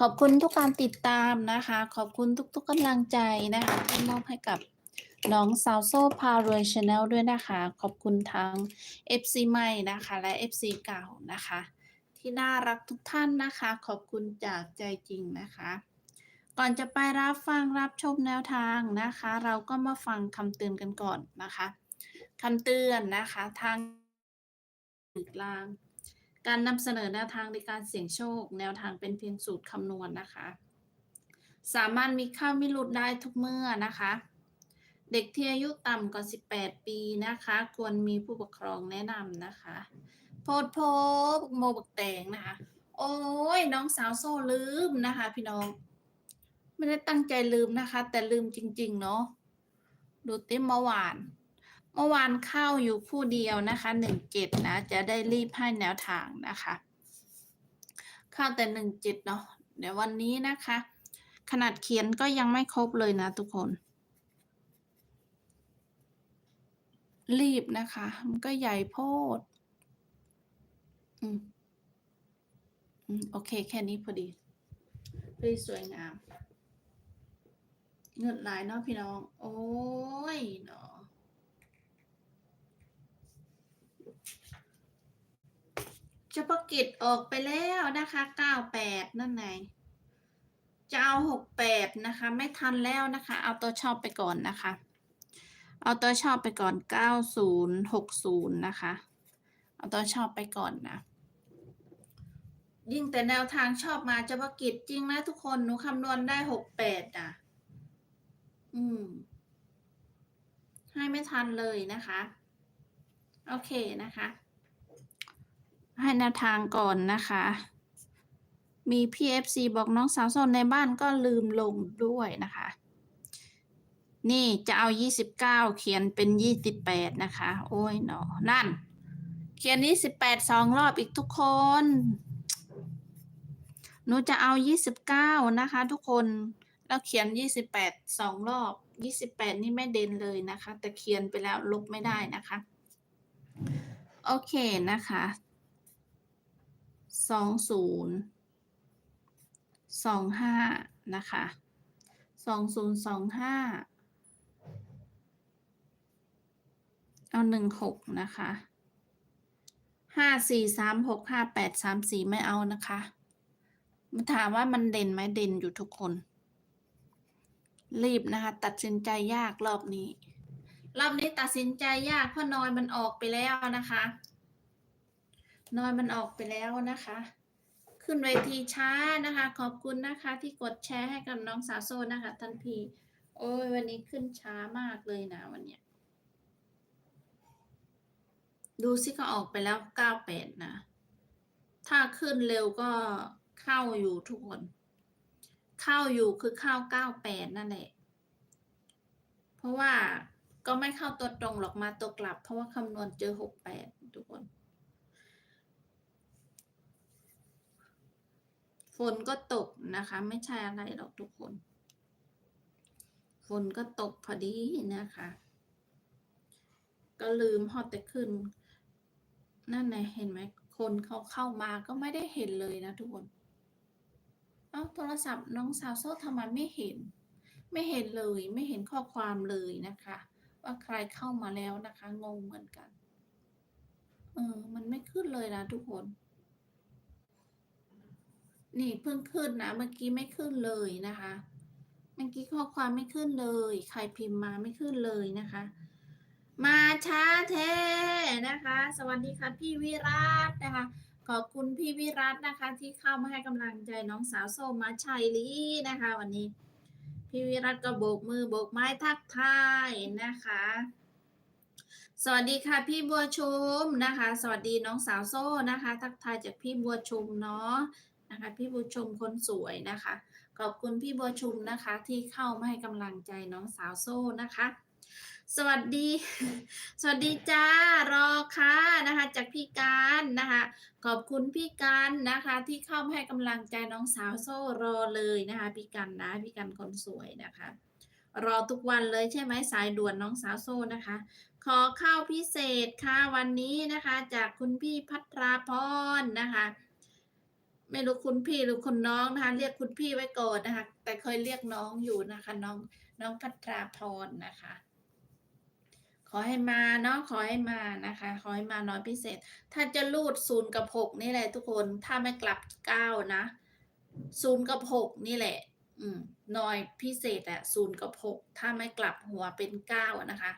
ขอบคุณทุกการติดตามนะคะ ขอบคุณทุกๆกำลังใจนะคะที่มอบให้กับน้องสาวโซ่พารวยชาแนลด้วยนะคะ ขอบคุณทั้ง FC ใหม่นะคะ และ FC เก่านะคะ ที่น่ารักทุกท่านนะคะ ขอบคุณจากใจจริงนะคะ ก่อนจะไปรับฟังรับชมแนวทางนะคะ เราก็มาฟังคำเตือนกันก่อนนะคะคำเตือนนะคะทางกลาง การนำเสนอแนวทางในการเสี่ยงโชค แนวทางเป็นเพียงสูตรคำนวณนะคะ สามารถมีข้ามิหลุดได้ทุกเมื่อนะคะ เด็กที่อายุต่ำกว่า 18 ปีนะคะ ควรมีผู้ปกครองแนะนำนะคะ โพดโพโมบกแตงนะคะ โอ้ยน้องสาวโซ่ลืมนะคะ พี่น้องไม่ได้ตั้งใจลืมนะคะ แต่ลืมจริง ๆ เนาะดูเต็มเมื่อวาน เมื่อวานเข้าอยู่คู่เดียวนะคะหนึ่งเจ็ดนะ จะได้รีบให้แนวทางนะคะ เข้าแต่หนึ่งเจ็ดเนาะเดี๋ยววันนี้นะคะ ขนาดเขียนก็ยังไม่ครบเลยนะทุกคน รีบนะคะ มันก็ใหญ่โพด อืมอืมโอเค แค่นี้พอดีพอดีสวยงาม เงินหลายเนาะพี่น้อง โอ้ยเนาะ เฉพาะกิจออกไปแล้วนะคะ 98 นั่นไงจะเอา 68 นะคะ ไม่ทันแล้วนะคะ เอาตัวชอบไปก่อนนะคะ เอาตัวชอบไปก่อน 9060 นะคะ เอาตัวชอบไปก่อนนะ ยิ่งแต่แนวทางชอบมาเฉพาะกิจจริงนะทุกคน หนูคำนวณได้ 68 อะ อืม ให้ไม่ทันเลยนะคะ โอเคนะคะ ให้แนวทางก่อนนะคะ มี PFC บอกน้องสาวโซนในบ้านก็ลืมลงด้วยนะคะ นี่จะเอา 29 เขียนเป็น 28 นะคะ โอ้ยเนาะนั่น เขียน 28สองรอบอีกทุกคน หนูจะเอา 29 นะคะ ทุกคนแล้วเขียน 28สองรอบ 28 นี่ไม่เด่นเลยนะคะ แต่เขียนไปแล้วลบไม่ได้นะคะ โอเคนะคะ สองศูนย์สองห้านะคะสองศูนย์สองห้าเอาหนึ่งหกนะคะห้าสี่สามหกห้าแปดสามสี่ไม่เอานะคะมาถามว่ามันเด่นไหมเด่นอยู่ทุกคน รีบนะคะ ตัดสินใจยากรอบนี้ รอบนี้ตัดสินใจยากเพราะนอยมันออกไปแล้วนะคะ นอยมันออกไปแล้วนะคะ ขึ้นเวทีช้านะคะ ขอบคุณนะคะ ที่กดแชร์ให้กับน้องสาวโซนะคะท่านพีโอ้ยวันนี้ขึ้นช้ามากเลยนะวันเนี้ยดูสิเขาออกไปแล้วเก้าแปดนะ ถ้าขึ้นเร็วก็เข้าอยู่ทุกคน เข้าอยู่คือเข้าเก้าแปดนั่นแหละ เพราะว่าก็ไม่เข้าตัวตรงหรอกมาตัวกลับ เพราะว่าคำนวณเจอหกแปดทุกคน ฝนก็ตกนะคะ ไม่ใช่อะไรหรอกทุกคน ฝนก็ตกพอดีนะคะ ก็ลืมพอแต่ขึ้น นั่นไงเห็นไหมคนเขาเข้ามาก็ไม่ได้เห็นเลยนะทุกคน เอาโทรศัพท์น้องสาวโซ่ทำไมไม่เห็น ไม่เห็นเลยไม่เห็นข้อความเลยนะคะ ว่าใครเข้ามาแล้วนะคะ งงเหมือนกัน เออ มันไม่ขึ้นเลยนะทุกคน นี่เพิ่งขึ้นนะ เมื่อกี้ไม่ขึ้นเลยนะคะ เมื่อกี้ข้อความไม่ขึ้นเลย ใครพิมพ์มาไม่ขึ้นเลยนะคะ มาช้าแท้นะคะ สวัสดีค่ะพี่วิรัตนะคะ ขอบคุณพี่วิรัตนะคะ ที่เข้ามาให้กำลังใจน้องสาวโซมาชัยลีนะคะ วันนี้ พี่วิรัตก็โบกมือโบกไม้ทักทายนะคะสวัสดีค่ะพี่บัวชุมนะคะ สวัสดีน้องสาวโซ่นะคะ ทักทายจากพี่บัวชุมเนาะ นะคะพี่บัวชุมคนสวยนะคะ ขอบคุณพี่บัวชุมนะคะ ที่เข้ามาให้กำลังใจน้องสาวโซ่นะคะ สวัสดี สวัสดีจ้ารอค่ะนะคะ จากพี่การนะคะ ขอบคุณพี่การนะคะ ที่เข้ามาให้กำลังใจน้องสาวโซ่รอเลยนะคะ พี่กันนะพี่กันคนสวยนะคะรอทุกวันเลยใช่ไหมสายด่วนน้องสาวโซ่นะคะ ขอเข้าพิเศษค่ะวันนี้นะคะ จากคุณพี่พัทราพรนะคะ ไม่รู้คุณพี่หรือคุณน้องนะคะ เรียกคุณพี่ไว้ก่อนนะคะ แต่เคยเรียกน้องอยู่นะคะ น้องน้องพัทราพรนะคะ ขอให้มาเนาะขอให้มานะคะ ขอให้มาน้อยพิเศษ ถ้าจะรูดศูนย์กับหกนี่แหละทุกคนถ้าไม่กลับเก้านะศูนย์กับหกนี่แหละ อืมน้อยพิเศษอะศูนย์กับหกถ้าไม่กลับหัวเป็นเก้านะคะ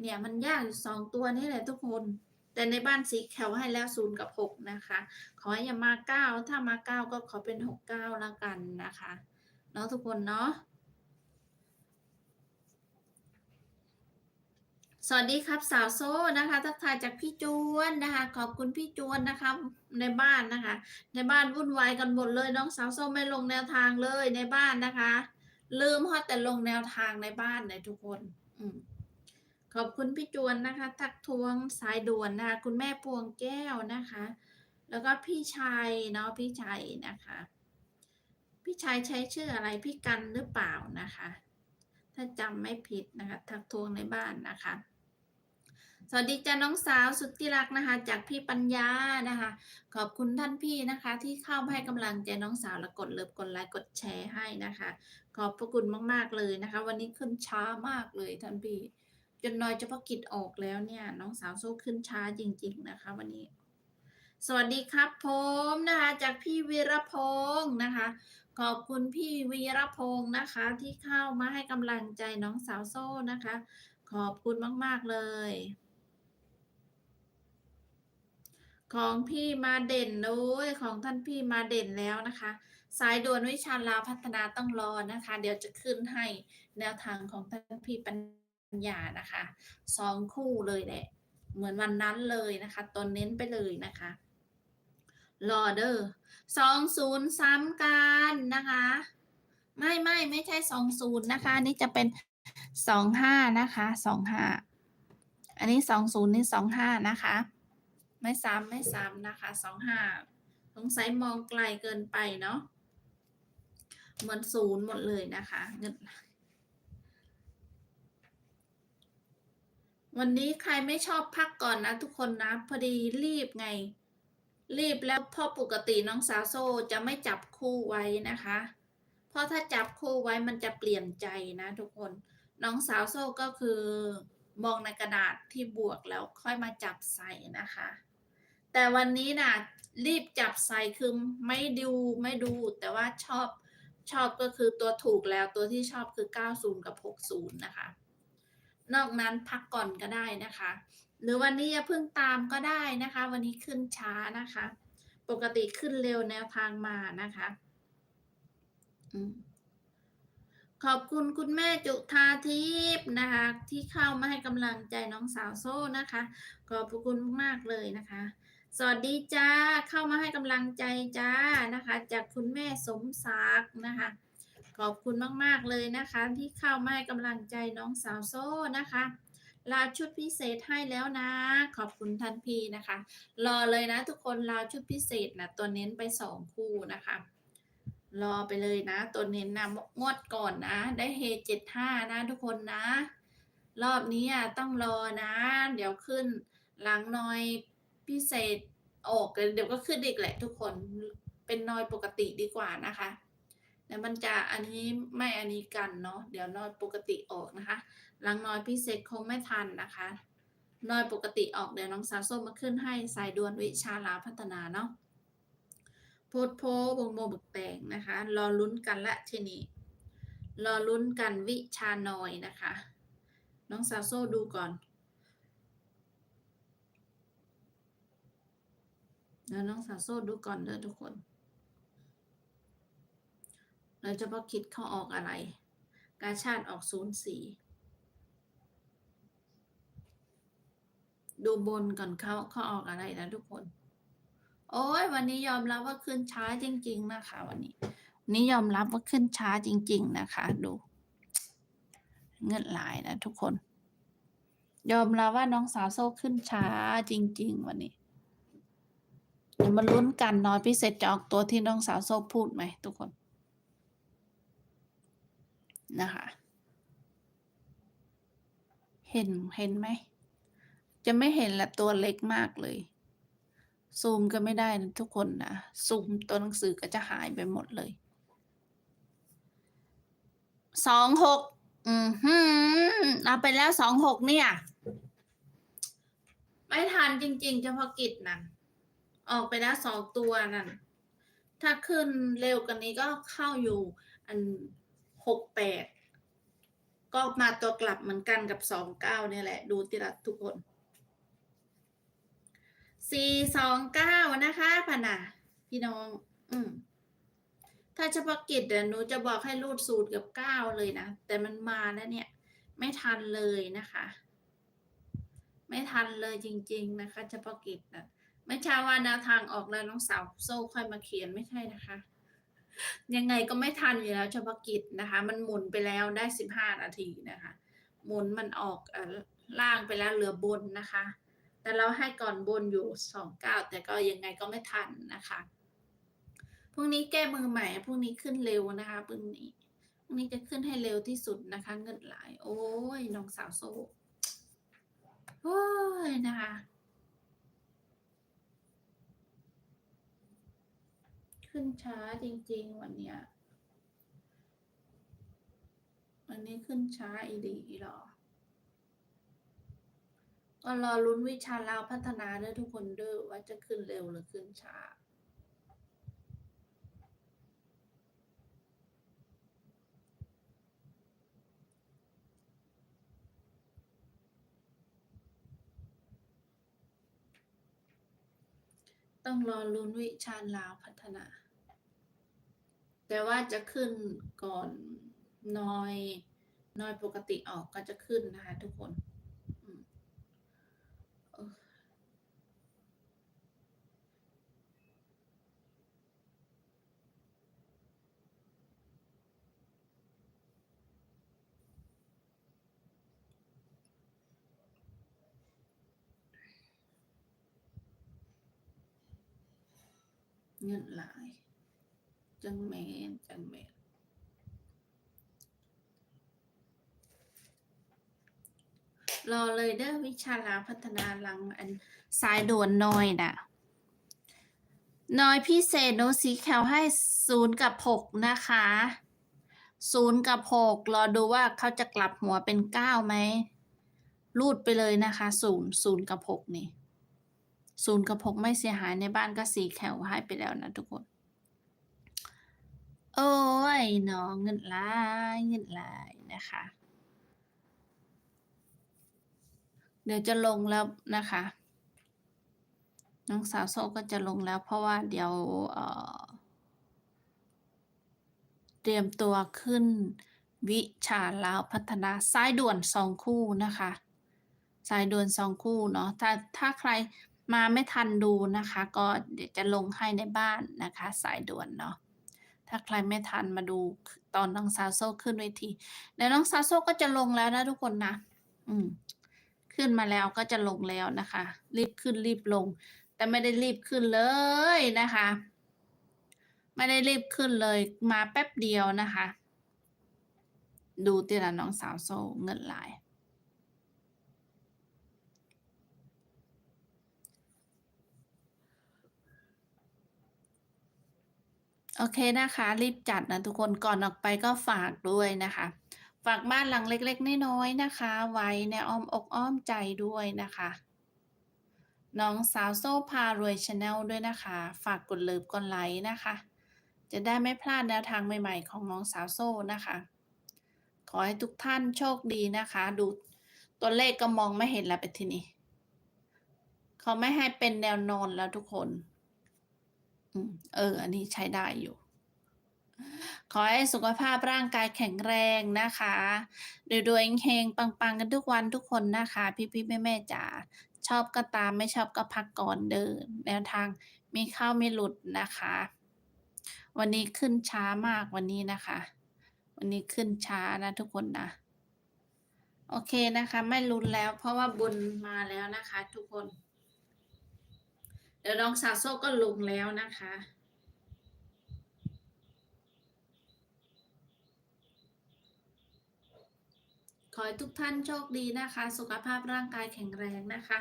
เนี่ยมันยากอยู่สองตัวนี่แหละทุกคน แต่ในบ้านสีแขวให้แล้วศูนย์กับหกนะคะ ขอให้ย่ามาเก้าถ้ามาเก้าก็ขอเป็นหกเก้าแล้วกันนะคะเนาะทุกคนเนาะสวัสดีครับสาวโซ่นะคะ ทักทายจากพี่จวนนะคะ ขอบคุณพี่จวนนะคะในบ้านนะคะ ในบ้านวุ่นวายกันหมดเลยน้องสาวโซ่ไม่ลงแนวทางเลยในบ้านนะคะ ลืมฮอแต่ลงแนวทางในบ้านเลยทุกคน อืม ขอบคุณพี่จวนนะคะ ทักทวงสายด่วนนะคะ คุณแม่พวงแก้วนะคะ แล้วก็พี่ชัยเนาะพี่ชัยนะคะ พี่ชัยใช้ชื่ออะไรพี่กันหรือเปล่านะคะ ถ้าจำไม่ผิดนะคะ ทักทวงในบ้านนะคะ สวัสดีจ้าน้องสาวสุดที่รักนะคะ จากพี่ปัญญานะคะ ขอบคุณท่านพี่นะคะ ที่เข้ามาให้กำลังใจน้องสาวและกดเลิฟกดไลค์กดแชร์ให้นะคะ ขอบพระคุณมาก ๆเลยนะคะ วันนี้ขึ้นช้ามากเลยท่านพี่ จนน้อยเฉพาะกิจออกแล้วเนี่ย น้องสาวโซ่ขึ้นช้าจริง ๆ นะคะ วันนี้ สวัสดีครับผมนะคะ จากพี่วีรพงศ์นะคะ ขอบคุณพี่วีรพงศ์นะคะ ที่เข้ามาให้กำลังใจน้องสาวโซ่นะคะ ขอบคุณมาก ๆ เลย ของพี่มาเด่นโอ้ยของท่านพี่มาเด่นแล้วนะคะสายด่วนวิชาลาพัฒนาต้องรอนะคะ เดี๋ยวจะขึ้นให้แนวทางของท่านพี่ปัญ ญานะคะสองคู่เลยแหละ เหมือนวันนั้นเลยนะคะตนเน้นไปเลยนะคะรอเดอร์สองศูนย์ซ้ำกันนะคะ ไม่ไม่ไม่ใช่สองศูนย์นะคะนนี่จะเป็นสองห้านะคะสองห้าอันนี้สองศูนย์นี่สองห้านะคะ ไม่ซ้ำไม่ซ้ำนะคะสองห้าสงสัยมองไกลเกินไปเนาะเหมือนศูนย์หมดเลยนะคะเงิน วันนี้ใครไม่ชอบพักก่อนนะทุกคนนะ พอดีรีบไง รีบแล้วเพราะปกติน้องสาวโซจะไม่จับคู่ไว้นะคะ เพราะถ้าจับคู่ไว้มันจะเปลี่ยนใจนะทุกคน น้องสาวโซ่ก็คือมองในกระดาษที่บวกแล้วค่อยมาจับใส่นะคะ แต่วันนี้นะรีบจับใส่คือไม่ดูไม่ดู แต่ว่าชอบชอบก็คือตัวถูกแล้วตัวที่ชอบคือ 90 กับ 60 นะคะ นอกนั้นพักก่อนก็ได้นะคะ หรือวันนี้อย่าเพิ่งตามก็ได้นะคะ วันนี้ขึ้นช้านะคะ ปกติขึ้นเร็วแนวทางมานะคะอขอบคุณคุณแม่จุธาทิพย์นะคะ ที่เข้ามาให้กำลังใจน้องสาวโซ่นะคะ ขอบคุณมากเลยนะคะ สวัสดีจ้าเข้ามาให้กำลังใจจ้านะคะ จากคุณแม่สมศักดิ์นะคะ ขอบคุณมาก ๆ เลยนะคะ ที่เข้ามาให้กำลังใจน้องสาวโซ่นะคะลาชุดพิเศษให้แล้วนะ ขอบคุณท่านพีนะคะ รอเลยนะทุกคนลาชุดพิเศษนะตัวเน้นไปสองคู่นะคะ รอไปเลยนะ ตัวเน้นนะงวดก่อนนะ ได้เฮเจ็ดห้านะทุกคนนะ รอบนี้อะต้องรอนะ เดี๋ยวขึ้นหลังนอยพิเศษออกเดี๋ยวก็ขึ้นอีกแหละทุกคนเป็นนอยปกติดีกว่านะคะ เดี๋ยวมันจะอันนี้ไม่อันนี้กันเนาะเดี๋ยวนอยปกติออกนะคะ หลังน้อยพิเศษคงไม่ทันนะคะนอยปกติออกเดี๋ยวน้องสาวส้มมาขึ้นให้สายดวนวิชาลาพัฒนาเนาะโพดโพบงโมบึกแตงนะคะรอลุ้นกันละทีนี้รอลุ้นกันวิชาหน่อยนะคะ น้องสาวโซ่ดูก่อนเดี๋ยวน้องสาวโซ่ดูก่อนเด้อทุกคน เราจะพอคิดเขาออกอะไร กาชาติออกศูนย์สี่ดูบนก่อนเขาเขาออกอะไรนะทุกคน โอ้ยวันนี้ยอมรับว่าขึ้นช้าจริง ๆ นะคะ วันนี้นี้ยอมรับว่าขึ้นช้าจริง ๆ นะคะ ดู เงินหลายนะทุกคน ยอมรับว่าน้องสาวโซ่ขึ้นช้าจริง ๆ วันนี้เดี๋ยวมาลุ้นกันน้อยพิเศษจะออกตัวที่น้องสาวโซ่พูดไหมทุกคน นะคะ เห็นเห็นไหม จะไม่เห็นละตัวเล็กมากเลย ซูมก็ไม่ได้นะทุกคนนะ ซูมตัวหนังสือก็จะหายไปหมดเลย สองหก อืมฮึเอาไปแล้วสองหกเนี่ย ไม่ทันจริงๆเฉพาะกิจนั่น ออกไปแล้วสองตัวนั่น ถ้าขึ้นเร็วกันนี้ก็เข้าอยู่อัน หกแปดก็มาตัวกลับเหมือนกันกับสองเก้าเนี่ยแหละ ดูติละทุกคนสี่สองเก้านะคะพนะพี่น้อง อืมถ้าเฉพาะกิจเดี๋ยวหนูจะบอกให้รูดสูตรกับเก้าเลยนะ แต่มันมาแล้วเนี่ย ไม่ทันเลยนะคะ ไม่ทันเลยจริง ๆ นะคะเฉพาะกิจนะไม่ใช่ว่าแนวทางออกแล้วน้องสาวโซ่ค่อยมาเขียนไม่ใช่นะคะ ยังไงก็ไม่ทันอยู่แล้วเฉพาะกิจนะคะ มันหมุนไปแล้วได้สิบห้านาทีนะคะ หมุนมันออกอ่อล่างไปแล้วเหลือบนนะคะ แต่เราให้ก่อนบนอยู่สองเก้าแต่ก็ยังไงก็ไม่ทันนะคะพรุ่งนี้แก้มือใหม่พรุ่งนี้ขึ้นเร็วนะคะพรุ่งนี้พรุ่งนี้จะขึ้นให้เร็วที่สุดนะคะ เงินหลายโอ้ยน้องสาวโซ่โอ้ยนะคะ ขึ้นช้าจริง ๆ วันเนี้ยวันนี้ขึ้นช้าอีดีหรอ ก็รอลุ้นวิชาลาวพัฒนาด้วยทุกคนด้วยว่าจะขึ้นเร็วหรือขึ้นช้า ต้องรอลุ้นวิชาลาวพัฒนา แต่ว่าจะขึ้นก่อนน้อยน้อยปกติออกก็จะขึ้นนะคะทุกคน เงินหลาย จังแมนจังแมนรอเลยเด้อวิชาลาพัฒนาลังอันสายด่วนน้อยน่ะน้อยพิเศษโนสีแคลให้ศูนย์กับหกนะคะศูนย์กับหกรอดูว่าเขาจะกลับหัวเป็นเก้าไหมรูดไปเลยนะคะศูนย์ศูนย์กับหกนี่ ศูนย์กับหกไม่เสียหายในบ้านก็สีแคลให้ไปแล้วนะทุกคน โอ้ยน้องเงินหลายเงินหลายนะคะ เดี๋ยวจะลงแล้วนะคะ น้องสาวโซก็จะลงแล้ว เพราะว่าเดี๋ยวเเตรียมตัวขึ้นวิชาลาวพัฒนาสายด่วนสองคู่นะคะ สายด่วนสองคู่เนาะถ้าถ้าใคร มาไม่ทันดูนะคะ ก็เดี๋ยวจะลงให้ในบ้านนะคะ สายด่วนเนาะถ้าใครไม่ทันมาดูตอนน้องสาวโซขึ้นเวทีเดี๋ยวน้องสาวโซก็จะลงแล้วนะทุกคนนะ อืม ขึ้นมาแล้วก็จะลงแล้วนะคะ รีบขึ้นรีบลง แต่ไม่ได้รีบขึ้นเลยนะคะ ไม่ได้รีบขึ้นเลยมาแป๊บเดียวนะคะ ดูตีละน้องสาวโซเงินหลาย โอเคนะคะ รีบจัดนะทุกคนก่อนออกไปก็ฝากด้วยนะคะ ฝากบ้านหลังเล็กๆน้อยๆนะคะ ไว้ในอ้อมอกอ้อมใจด้วยนะคะ น้องสาวโซ่พารวยชาแนลด้วยนะคะ ฝากกดเลิฟกดไลค์นะคะ จะได้ไม่พลาดแนวทางใหม่ๆ ของน้องสาวโซ่นะคะ ขอให้ทุกท่านโชคดีนะคะ ดูตัวเลขก็มองไม่เห็นแล้วไปทีนี้เขาไม่ให้เป็นแนวนอนแล้วทุกคน เออ อันนี้ใช้ได้อยู่ ขอให้สุขภาพร่างกายแข็งแรงนะคะรวยๆเองเฮงปัง ๆ กันทุกวันทุกคนนะคะ พี่ๆแม่ๆจ๋าชอบก็ตามไม่ชอบก็พักก่อนเดิน แนวทางมีเข้าไม่หลุดนะคะ วันนี้ขึ้นช้ามากวันนี้นะคะ วันนี้ขึ้นช้านะทุกคนนะ โอเคนะคะ ไม่ลุ้นแล้วเพราะว่าบุญมาแล้วนะคะ ทุกคน เดี๋ยวน้องสาโซก็ลงแล้วนะคะ ขอให้ทุกท่านโชคดีนะคะ สุขภาพร่างกายแข็งแรงนะคะ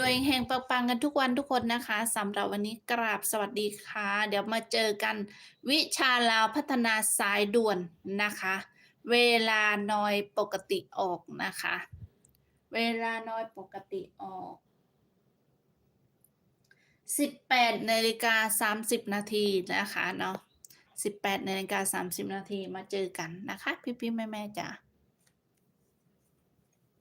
รวยๆแห่งๆปังๆกันทุกวันทุกคนนะคะสำหรับวันนี้กราบสวัสดีค่ะ เดี๋ยวมาเจอกันวิชาลาวพัฒนาสายด่วนนะคะ เวลาน้อยปกติออกนะคะ เวลาน้อยปกติออก สิบแปดนาฬิกาสามสิบนาทีนะคะเนาะสิบแปดนาฬิกาสามสิบนาทีมาเจอกันนะคะ พี่พี่แม่แม่จ้า